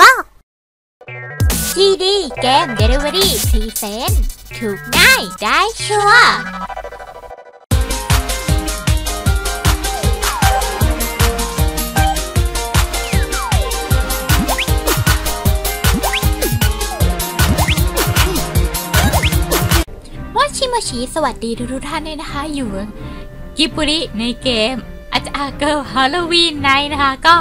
บอกทีดีเกม Delivery Present ถูกง่ายได้ชัวร์ว่าชิโมชิสวัสดีทุกท่านด้วยนะคะ อยู่กิบุริในเกม อาจารย์เกิลฮาโลวีนไนนะคะ ก็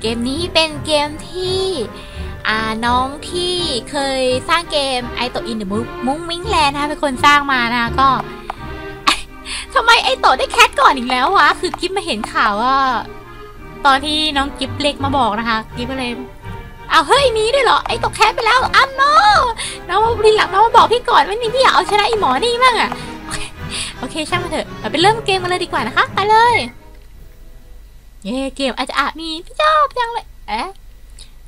เกมนี้เป็นเกมที่น้องที่เคยสร้างเกมไอโตอินเดอะมุ้งมิ้งแลนนะคะเป็นคนสร้างมานะคะก็ทำไมไอโตได้แคทก่อนอีกแล้ววะคือกิฟมาเห็นข่าวว่า ตอนที่น้องกิฟเล็กมาบอกนะคะ กิฟก็เลยเอาเฮ้ยมีด้วยเหรอไอโตแคทไปแล้วอ้าวโนน้องทีหลังน้องมาบอกพี่ก่อนว่านี่พี่อยากเอาชนะไอหมอนี่บ้างอะโอเคช่างมันเถอะเราไปเริ่มเกมกันเลยดีกว่านะคะไปเลย เย้เกมอาจจะอามีพี่ชอบจังเลยเอ๊ะ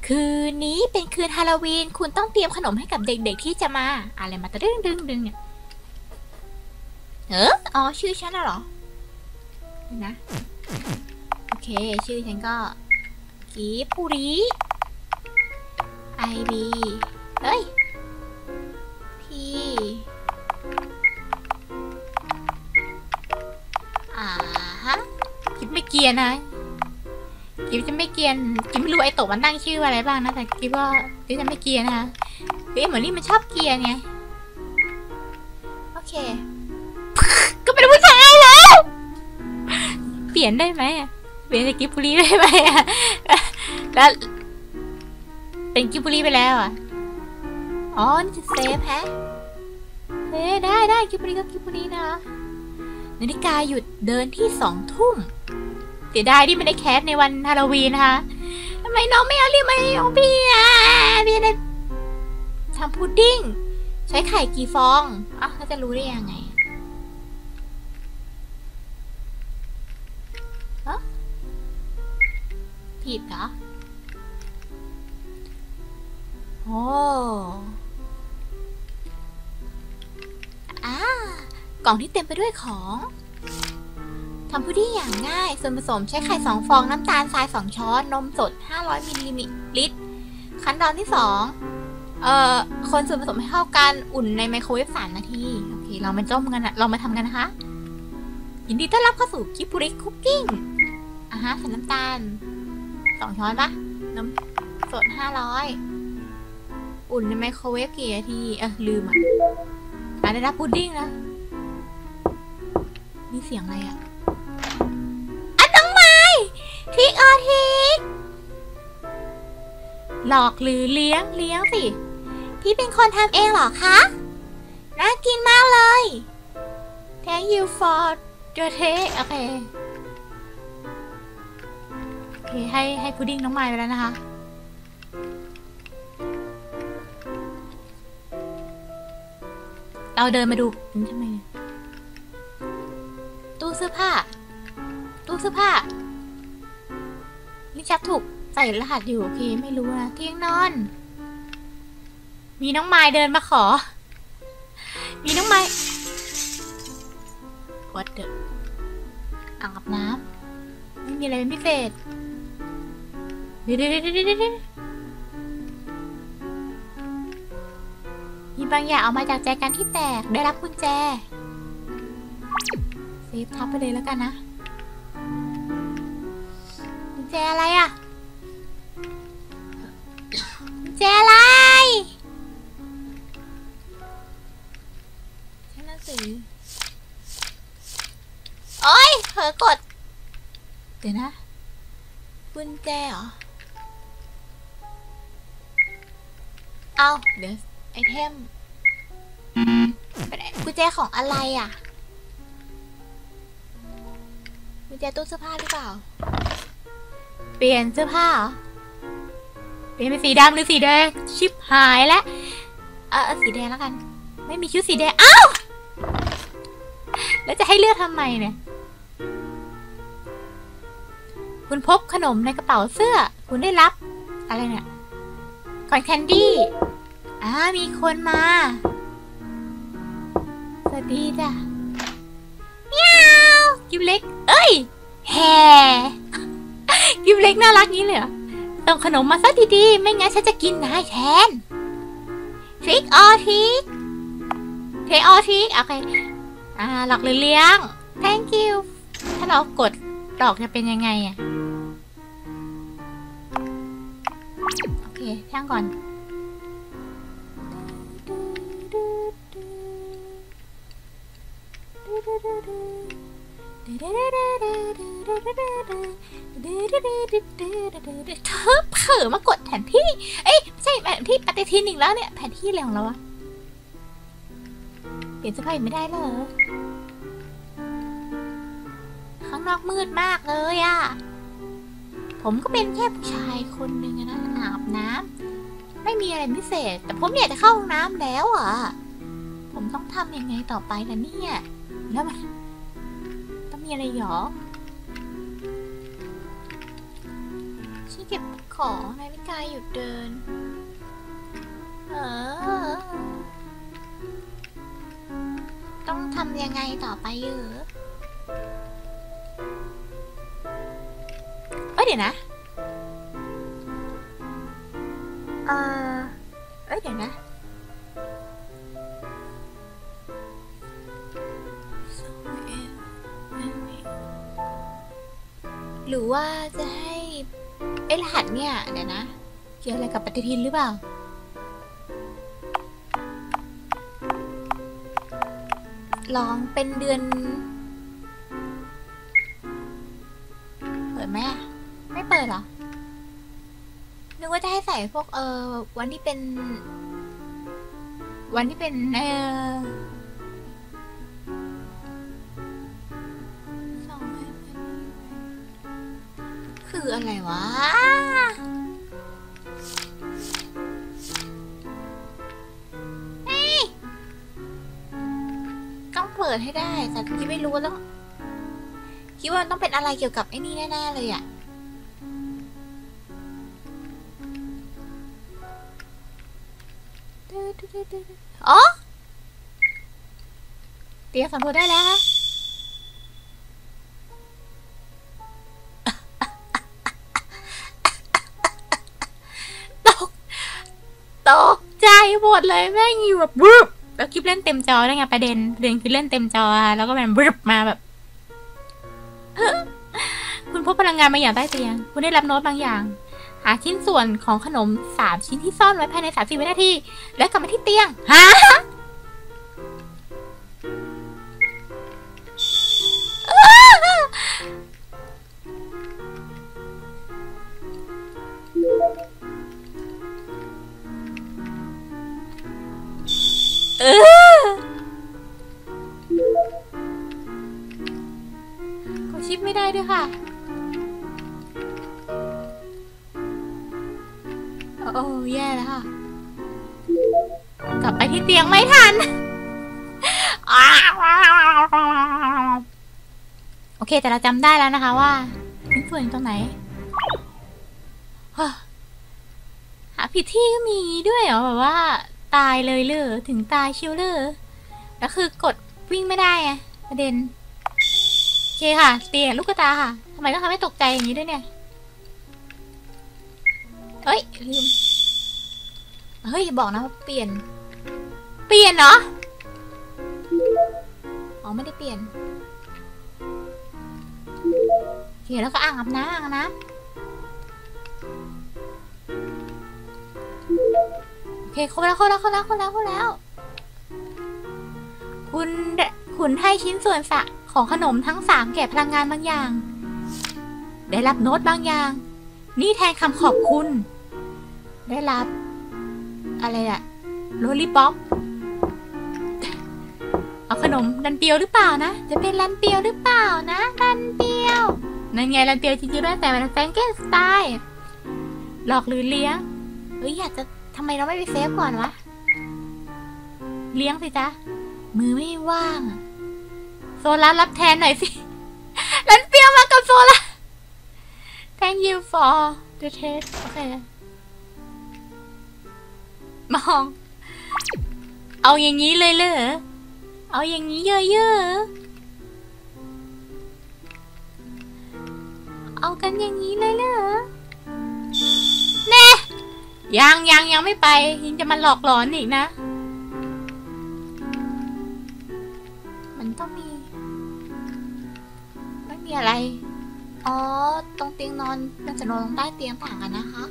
คืนนี้เป็นคืนฮาโลวีน คุณต้องเตรียมขนมให้กับเด็กๆที่จะมา อะไรมาตะดึงดึงดึงเนี่ยเอออ๋อชื่อฉันน่ะเหรอนะโอเค ชื่อฉันก็กีปุริไอบีเฮ้ยพี่อ่าฮะกิฟไม่เกียนนะ กิฟจะไม่เกียนกิฟไม่รู้ไอโตะมันตั้งชื่ออะไรบ้างนะแต่กิฟว่ากิฟจะไม่เกียนนะคะเฮ้ยเหมือนนี่มันชอบเกียนไงโอเค ก็เป็นผู้ชายแล้วเปลี่ยนได้ไหมเปลี่ยนจากกิฟบุรีได้ไหมอะแล้วเป็นกิฟบุรีไปแล้วอะอ๋อนี่จะเซฟแฮะเฮ้ได้ได้กิบบุรีก็กิบบุรีนะนาฬิกาหยุดเดินที่สองทุ่ม เสียดายที่ไม่ได้แคสในวันฮาโลวีนนะคะทำไมน้องไม่เอาเรียกมาให้องพี่อะพี่ได้ทำพุดดิ้ง ใช้ไข่กี่ฟองอะแล้วจะรู้ได้ยังไงฮะผิดเหรอ โอ้อ่ากล่องที่เต็มไปด้วยของ ทำพุดดิ้งอย่างง่าย ส่วนผสมใช้ไข่ 2 ฟอง น้ำตาลทราย 2 ช้อน นมสด 500มิลลิลิตร ขั้นตอนที่ 2 เอ่อ คนส่วนผสมให้เข้ากัน อุ่นในไมโครเวฟ3นาที โอเค เรามาจ้มกันเรามาทำกันนะคะ ยินดีต้อนรับเข้าสู่กิปุริคุกกิ้งอะฮะใส่น้ำตาล 2 ช้อนปะน้ำสด 500 อุ่นในไมโครเวฟกี่นาที เออลืมอะอะได้รับพุดดิ้งนะ มีเสียงอะไรอะอะ ทิกออทิก หลอกหรือเลี้ยงเลี้ยงสิ พี่เป็นคนทำเองเหรอคะ น่ากินมากเลย Thank you for your take โอเคโอเคให้ให้พุดดิ้งน้องไม้ไปแล้วนะคะเราเดินมาดูนี่ทำไมตู้เสื้อผ้า ตู้เสื้อผ้า นี่ชักถูกใส่รหัสอยู่โอเคไม่รู้นะเตียงนอน มีน้องไม้เดินมาขอ มีน้องไม้วัดเดอะอ่างอาบน้ำไม่มีอะไรเป็นพิเศษเดี๋ยวเดี๋ยวเดี๋ยวเดี๋ยวเดมีบางอย่างเอามาจากแจกันที่แตกได้รับกุญแจเซฟทับไปเลยแล้วกันนะ แจอะไรอะกุญแจอะไรใช่หนังสือโอ้ยเผลอกด เดี๋ยวนะกุญแจเหรอ เอาเดี๋ยวไอเทมเป็นกุญแจของอะไรอะกุญแจตู้เสื้อผ้าหรือเปล่า เปลี่ยนเสื้อผ้าเหรอเปลี่ยนเป็นสีดำหรือสีแดง ชิบหายแล้วเออสีแดงแล้วกัน ไม่มีชุดสีแดง อ้าว แล้วจะให้เลือกทำไมเนี่ย คุณพบขนมในกระเป๋าเสื้อ คุณได้รับ อะไรเนี่ยคอนแคนดี้อ่ามีคนมา สวัสดีจ้ะเมียวกิบเล็ก เอ้ยแฮ่ กิบเล็กน่ารักงี้เลยเหรอสต้องขนมมาซะดีๆ ไม่งั้นฉันจะกินนายแทน trick or treat trick or treat โอเค อ่า หลอกหรือเลี้ยง thank you ถ้าเรากดดอกจะเป็นยังไงอะโอเคช่างก่อน เธอเผลอมากดแผนที่ เอ้ยไม่ใช่แผนที่ปฏิทินอีกแล้วเนี่ย แผนที่อะไรของเราวะเปลี่ยนเสื้อผ้าอีกไม่ได้เหรอ ข้างนอกมืดมากเลยอะผมก็เป็นแค่ผู้ชายคนหนึ่งนะอาบน้ำไม่มีอะไรพิเศษ แต่ผมอยากจะเข้าห้องน้ำแล้วอะผมต้องทำยังไงต่อไปล่ะเนี่ย แล้วมันต้อง มีอะไรหรอฉันเก็บของนาฬิกาหยุดเดินเออต้องทำยังไงต่อไปเออเอ้ยเดี๋ยวนะ เออเอ้ยเดี๋ยวนะ ว่าจะให้ไอ้รหัสเนี่ยเดี๋ยวนะ เกี่ยวอะไรกับปฏิทินหรือเปล่า ลองเป็นเดือน เปิดไหมไม่เปิดหรอ นึกว่าจะให้ใส่พวกเออวันที่เป็น วันที่เป็นเออ ปิดให้ได้ แต่คิดไม่รู้ว่าต้องคิดว่าต้องเป็นอะไรเกี่ยวกับไอ้นี่แน่ๆเลยอะอ๋อเตรียมสำรวจได้แล้วตก ตกใจหมดเลยแม่งอยู่แบบบึบ แล้วคลิปเล่นเต็มจอได้ไงประเด็นประเด็นคือเล่นเต็มจออะแล้วก็แบบบึบมาแบบ คุณพบพลังงานบางอย่างใต้เตียง คุณได้รับโน้ตบางอย่าง หาชิ้นส่วนของขนมสามชิ้นที่ซ่อนไว้ภายในสามสิบวินาที แล้วกลับมาที่เตียงฮะ เออกดชิปไม่ได้ด้วยค่ะ โอ้แย่แล้วค่ะ กลับไปที่เตียงไม่ทัน โอเคแต่เราจำได้แล้วนะคะว่าชิ้นส่วนอยู่ตรงไหนหาผิดที่ก็มีด้วยเหรอแบบว่า ตายเลยเลยถึงตายชิวเลยแล้วคือกดวิ่งไม่ได้ไงประเด็นโอเคค่ะ เตียลูกตาค่ะทำไมต้องทำให้ตกใจอย่างนี้ด้วยเนี่ยเฮ้ยลืมเฮ้ยอย่าบอกนะว่าเปลี่ยน เปลี่ยนเหรออ๋อไม่ได้เปลี่ยนโอเคแล้วก็อ่างอาบน้ำอ่างอาบน้ำ เคครบแล้วครบแล้วครบแล้วครบแล้วครบแล้ว คุณได้คุณให้ชิ้นส่วนสะของขนมทั้งสามแก่พลังงานบางอย่าง ได้รับโน้ตบางอย่าง นี่แทนคำขอบคุณ ได้รับ อะไรอะโรลลี่ป๊อปเอาขนมรันเปียวหรือเปล่านะ จะเป็นรันเปียวหรือเปล่านะรันเปียวนั่นไงรันเปียวจริงๆด้วยแต่เป็นแฟงเกนสไตล์หลอกหรือเลี้ยงเอ้ยอยากจะ ทำไมเราไม่ไปเซฟก่อนวะ เลี้ยงสิจ๊ะ มือไม่ว่าง โซล่ารับแทนหน่อยสิรันเปียวมากับโซล่า thank you for the test โอเค มอง เอาอย่างนี้เลยเหรอ เอาอย่างนี้เยอะๆ เอากันอย่างนี้เลยเหรอ ยังยังยังไม่ไปยังจะมาหลอกหลอนอีกนะ มันต้องมี ไม่มีอะไร อ๋อ ตรงเตียงนอนมันจะนอนตรงใต้เตียงต่างกันนะคะ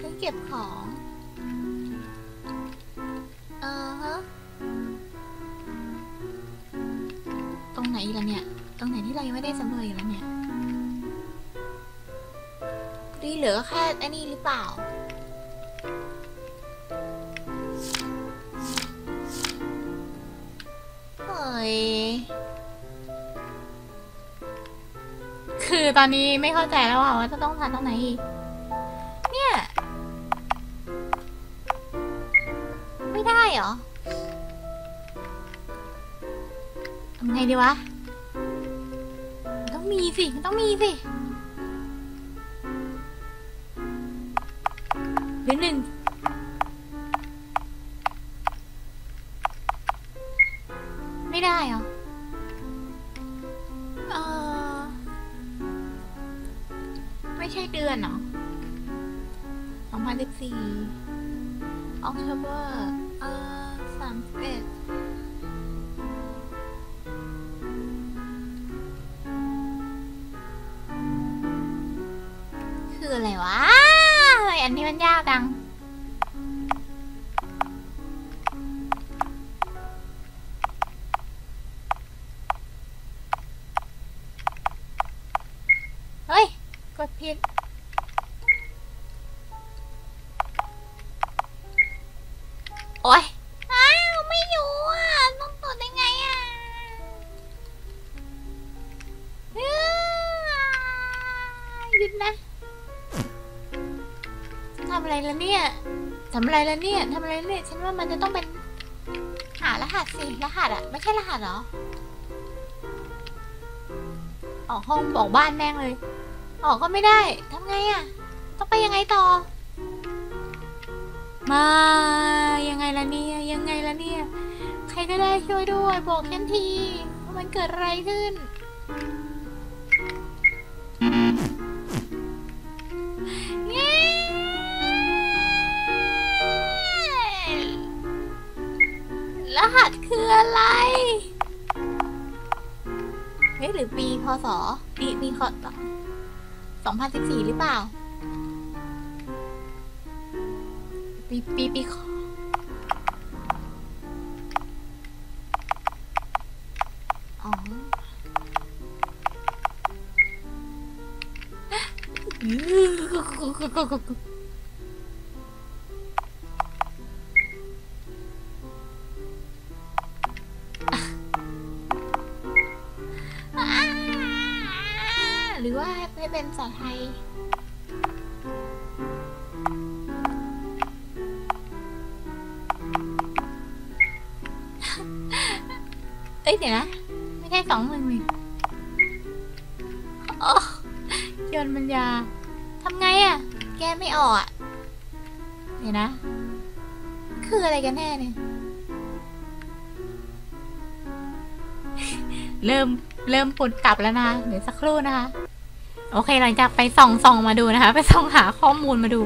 ฉันเก็บของเอ่าฮะตรงไหนอีกแล้วเนี่ย ตรงไหนที่เรายังไม่ได้สำรวจอีกแล้วเนี่ย ดีเหลือแค่ไอ้นี่หรือเปล่า เฮ้ย คือตอนนี้ไม่เข้าใจแล้วว่าจะต้องทานตรงไหนอีก เนี่ย ไม่ได้เหรอทำไงดีวะมันต้องมีสิมันต้องมีสิ ห อัน ทำอะไรแล้วเนี่ยทำอะไรแล้วเนี่ยทำอะไรเนี่ยฉันว่ามันจะต้องเป็นหารหัสสิรหัสอะไม่ใช่รหัสเหรอออกห้องบอกบ้านแม่งเลย ออกก็ไม่ได้ทำไงอะต้องไปยังไงต่อ มายังไงล่ะเนี่ยยังไงล่ะเนี่ยใครก็ได้ช่วยด้วยบอกฉันทีว่ามันเกิดอะไรขึ้น คืออะไร เฮ้ยหรือปีพศปีปีคศสองพันสิบสี่หรือเปล่า ปีปีปีคอ๋อห เป็นภาษาไทย เอ้ยเดี๋ยวนะ ไม่ใช่สองหนึ่งหนึ่งโอ้ยนต์ปัญญาทำไงอะ่ะ แกไม่ออกอะเดี๋ยวนะ คืออะไรกันแน่เนี่ย เริ่มเริ่มปุดกลับแล้วนะ เดี๋ยวสักครู่นะคะ โอเคหลังจากไปส่องส่องมาดูนะคะ ไปส่องหาข้อมูลมาดู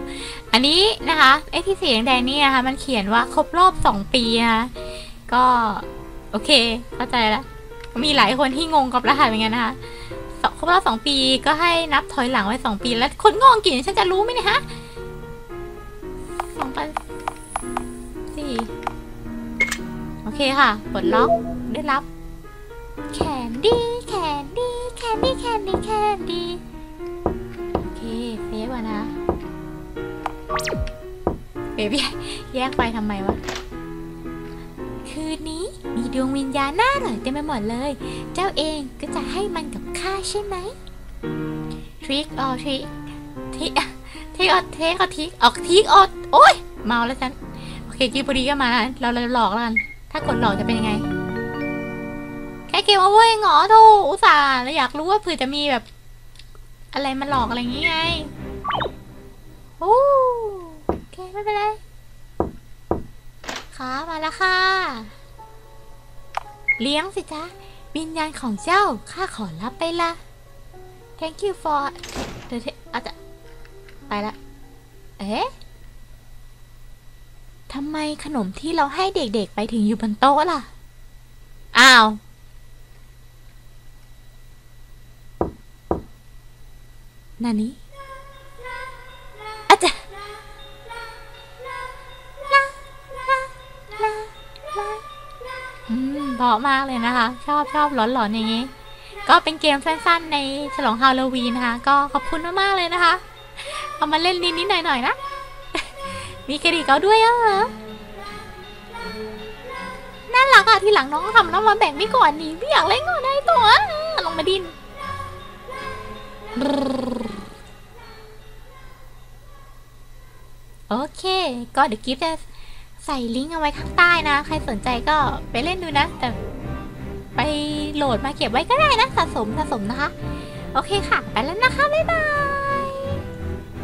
อันนี้นะคะไอ้ที่สีแดงๆนี่นะคะมันเขียนว่าครบรอบสองปีนะคะก็โอเค เข้าใจแล้วมีหลายคนที่งงกับรหัสเหมือนกันนะคะครบรอบสองปีก็ให้นับถอยหลังไว้สองปี แล้วคนงงกี่ฉันจะรู้ไหมเนี่ยฮะสองพันสี่โอเคค่ะปลดล็อกได้รับแคนดี้แคนดี้แคนดี้แคนดี้แคนดี้ อะนะ เบบี้แยกไปทำไมวะ คืนนี้มีดวงวิญญาณน่าอร่อยเต็มไปหมดเลย เจ้าเองก็จะให้มันกับข้าใช่ไหมทริกออทริกทิทิกออเทคอทิกออกทิกออโอ้ยเมาแล้วฉัน โอเคกีพอดีก็มาแล้วเราเราหลอกแล้วกัน ถ้ากดหลอกจะเป็นยังไงแค่เกมโอเวอร์เองเหรอโธ่อุตส่าห์แล้วอยากรู้ว่าเผื่อจะมีแบบ อะไรมาหลอกอะไรอย่างงี้ไง โอ้โอเคไม่เป็นไรขามาแล้วค่ะ เลี้ยงสิจ๊ะวิญญาณของเจ้าข้าขอรับไปละ thank you for เดี๋ยวอาจจะไปละ เอ๊ะทำไมขนมที่เราให้เด็กๆไปถึงอยู่บนโต๊ะล่ะ อ้าว นานี้ เพาะมากเลยนะคะ ชอบชอบหลอนๆอย่างนี้ ก็เป็นเกมสั้นๆ ในฉลองฮาโลวีนนะคะ ก็ขอบคุณมากๆเลยนะคะ เอามาเล่นนิดๆหน่อยๆนะ มีเครดิตเขาด้วยเหรอน่ารักอะทีหลังน้องทำแล้วมาแบ่งไม่ก่อนนี่ไม่อยากเล่นก่อนได้ตัวลงมาดินโอเค ก็เดี๋ยวกิฟจะ ใส่ลิงก์เอาไว้ข้างใต้นะ ใครสนใจก็ไปเล่นดูนะ แต่ไปโหลดมาเก็บไว้ก็ได้นะสะสมสะสมนะคะ โอเคค่ะ ไปแล้วนะคะ บ๊ายบาย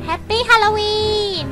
แฮปปี้ฮาโลวีน